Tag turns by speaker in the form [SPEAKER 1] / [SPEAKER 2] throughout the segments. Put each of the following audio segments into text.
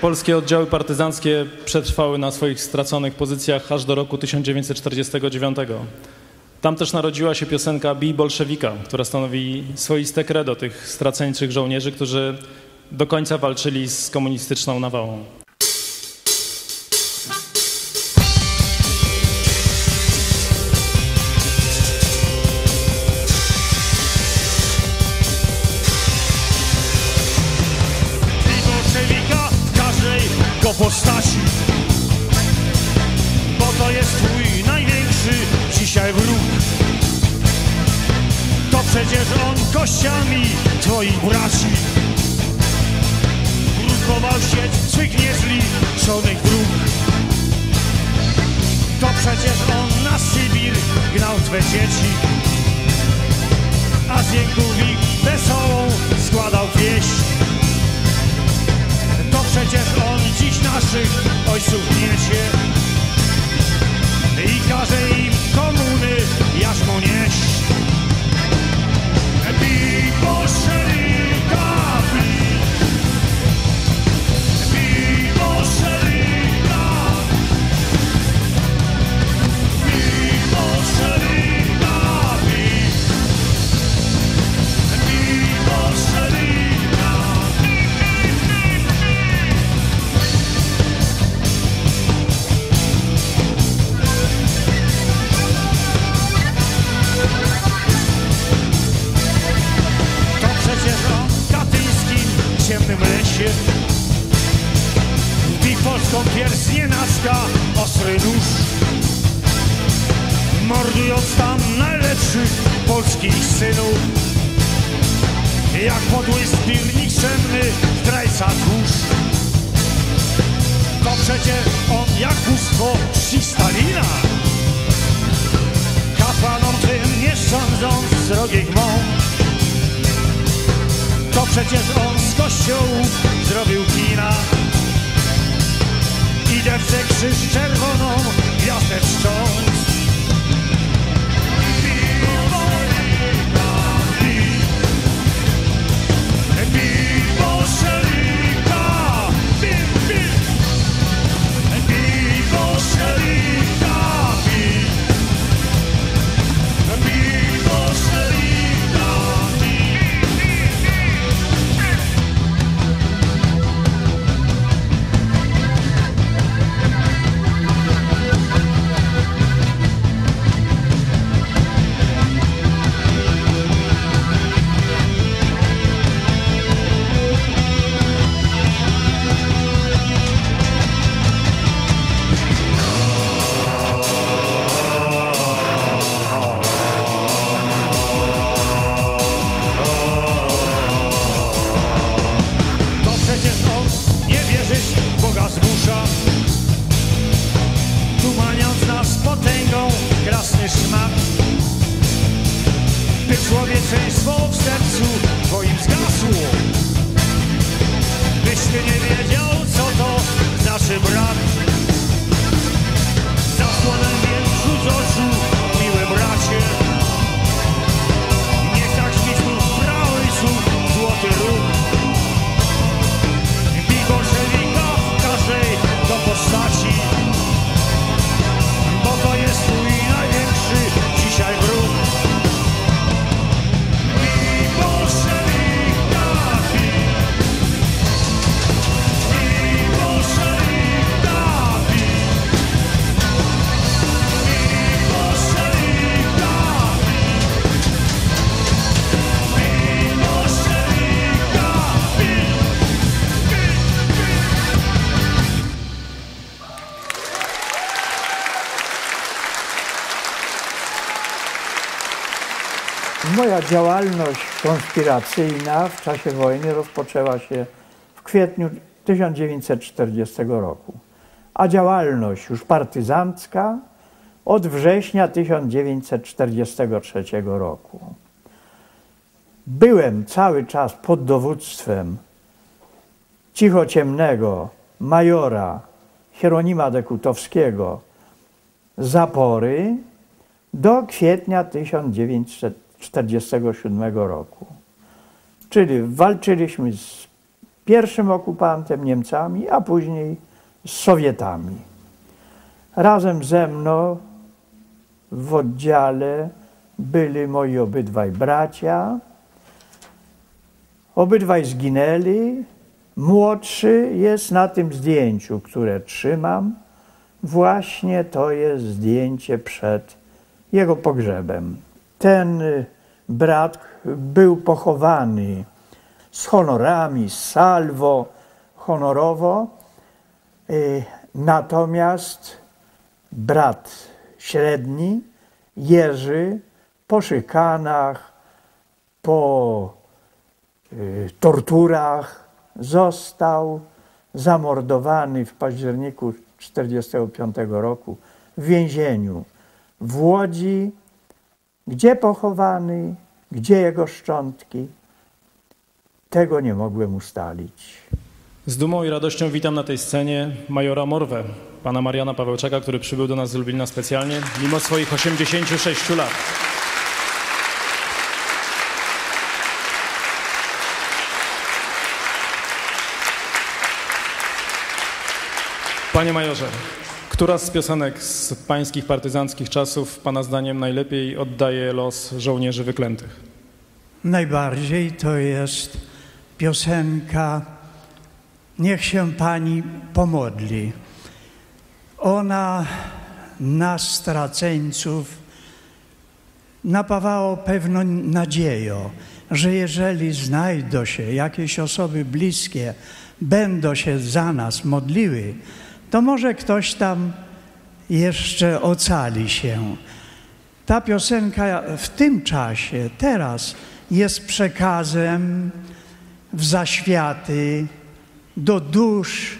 [SPEAKER 1] Polskie oddziały partyzanckie przetrwały na swoich straconych pozycjach aż do roku 1949. Tam też narodziła się piosenka Bij Bolszewika, która stanowi swoiste credo tych straceńczych żołnierzy, którzy do końca walczyli z komunistyczną nawałą.
[SPEAKER 2] Postaci. Bo to jest twój największy dzisiaj wróg. To przecież on kościami twoich braci. Grupował sieć swych niezliczonych dróg. To przecież on na Sybir gnał twe dzieci. A z jęków ich wesołą składał pieśń. voice of leadership. Polską pierś nienacka ostry nóż Mordując tam najlepszych polskich synów. Jak podły zbiór nikczemny zdrajca tchórz To przecież on jak bóstwo czci Stalina. Kapłanom tym nie sądząc srogich mąk to przecież on z kościołów zrobił wiedział co to brat Zasłonem
[SPEAKER 3] Działalność konspiracyjna w czasie wojny rozpoczęła się w kwietniu 1940 roku, a działalność już partyzancka od września 1943 roku. Byłem cały czas pod dowództwem cichociemnego majora Hieronima Dekutowskiego zapory do kwietnia 1947 roku. Czyli walczyliśmy z
[SPEAKER 4] pierwszym okupantem Niemcami, a później z Sowietami. Razem ze mną w oddziale byli moi obydwaj bracia. Obydwaj zginęli. Młodszy jest na tym zdjęciu, które trzymam. Właśnie to jest zdjęcie przed jego pogrzebem. Ten y, brat był pochowany z honorami, salwo, honorowo. Y, natomiast brat średni, Jerzy, po szykanach, po y, torturach został zamordowany w październiku 1945 roku w więzieniu w Łodzi. Gdzie pochowany, gdzie jego szczątki, tego nie mogłem ustalić.
[SPEAKER 1] Z dumą i radością witam na tej scenie majora Morwę, pana Mariana Pawełczaka, który przybył do nas z Lublina specjalnie, mimo swoich 86 lat. Panie majorze, która z piosenek z pańskich partyzanckich czasów pana zdaniem najlepiej oddaje los żołnierzy wyklętych?
[SPEAKER 3] Najbardziej to jest piosenka Niech się Pani pomodli. Ona nas, straceńców, napawało pewną nadzieją, że jeżeli znajdą się jakieś osoby bliskie, będą się za nas modliły, to może ktoś tam jeszcze ocali się. Ta piosenka w tym czasie, teraz, jest przekazem w zaświaty do dusz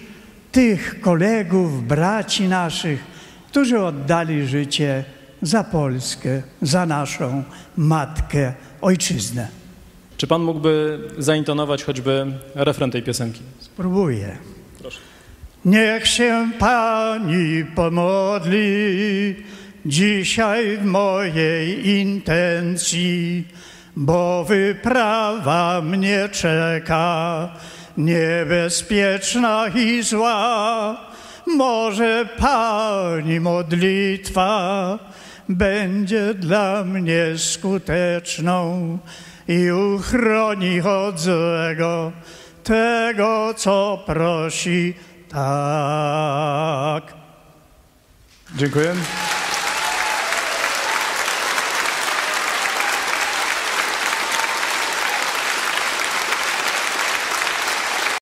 [SPEAKER 3] tych kolegów, braci naszych, którzy oddali życie za Polskę, za naszą matkę, ojczyznę.
[SPEAKER 1] Czy pan mógłby zaintonować choćby refren tej piosenki?
[SPEAKER 3] Spróbuję.
[SPEAKER 1] Proszę.
[SPEAKER 3] Niech się Pani pomodli dzisiaj w mojej intencji, bo wyprawa mnie czeka, niebezpieczna i zła. Może Pani modlitwa będzie dla mnie skuteczną i uchroni od złego tego, co prosi tak.
[SPEAKER 1] Dziękuję.